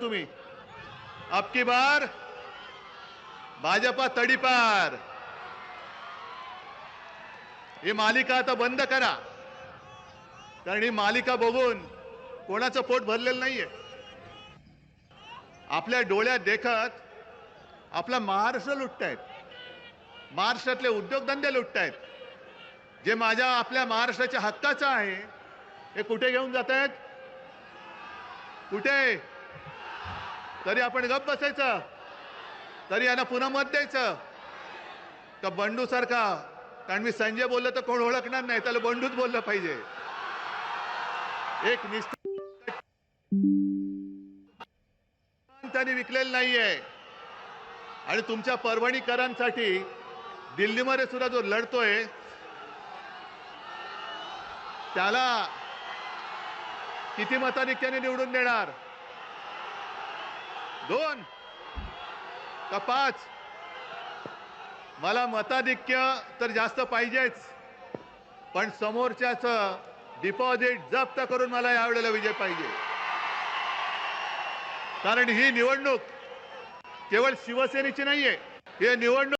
तुम्ही। आपकी बार भाजपा तडीपार ही मालिका आता बंद करा। कारण ही मालिका बघून कोणाचं पोट भरलेलं नाहीये। आपल्या डोळ्यात देखत आपला महाराष्ट्र लुटतायत। महाराष्ट्रातले उद्योगधंदे लुटतायत। जे माझ्या आपल्या महाराष्ट्राच्या हक्काचं आहे हे कुठे घेऊन जात आहेत कुठे? तरी आपण गप बसायचं. तरी यांना पुन्हा मत द्यायचं. का बंडू सारखा कारण मी संजय बोललो तर कोण ओळखणार नाही त्याला बंडूच बोललं पाहिजे. एक त्यांनी विकलेलं नाहीये. आणि तुमच्या परभणीकरांसाठी दिल्लीमध्ये सुद्धा जो लढतोय त्याला किती मताधिक्याने निवडून देणार? दोन. का पाच? मला मताधिक्य तर जास्त पाहिजेच. पण समोरच्याच डिपॉझिट जप्त करून मला यावेळेला विजय पाहिजे. कारण ही निवडणूक केवळ शिवसेनेची नाहीये ही निवडणूक